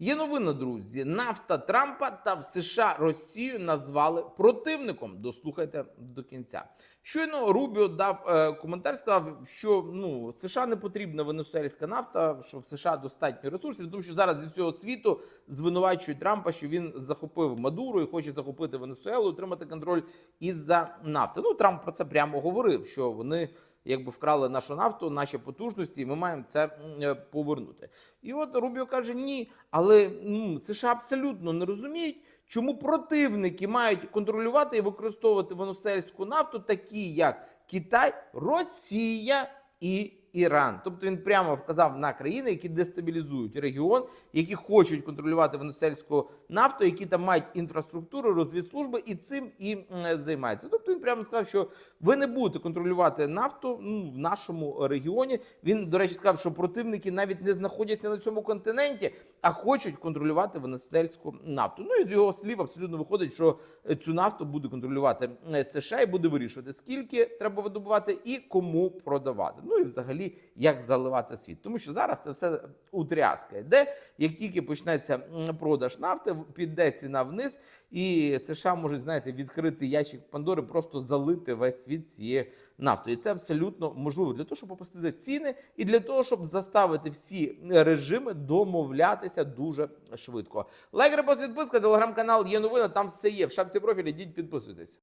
Є новина, друзі. Нафта Трампа та в США Росію назвали противником. Дослухайте до кінця. Щойно Рубіо дав е, коментар, сказав, що ну США не потрібна венесуельська нафта, що в США достатньо ресурсів, тому що зараз зі всього світу звинувачують Трампа, що він захопив Мадуру і хоче захопити Венесуелу, отримати контроль із-за нафти. Ну Трамп про це прямо говорив, що вони якби вкрали нашу нафту, наші потужності, і ми маємо це е, повернути. І от Рубіо каже: ні, але ну, США абсолютно не розуміють, чому противники мають контролювати і використовувати воносельську нафту, такі як Китай, Росія і Іран. Тобто він прямо вказав на країни, які дестабілізують регіон, які хочуть контролювати венесуельську нафту, які там мають інфраструктуру, розвідслужби і цим і м, займаються. Тобто він прямо сказав, що ви не будете контролювати нафту ну, в нашому регіоні. Він, до речі, сказав, що противники навіть не знаходяться на цьому континенті, а хочуть контролювати венесуельську нафту. Ну і з його слів абсолютно виходить, що цю нафту буде контролювати е, США і буде вирішувати, скільки треба видобувати і кому продавати. Ну і взагалі як заливати світ. Тому що зараз це все утряска йде. Як тільки почнеться продаж нафти, піде ціна вниз, і США можуть, знаєте, відкрити ящик Пандори, просто залити весь світ цією нафтою. І це абсолютно можливо для того, щоб опустити ціни, і для того, щоб заставити всі режими домовлятися дуже швидко. Лайк, репост, підписка, телеграм-канал є новина. Там все є. В шапці профілі йдіть, підписуйтесь.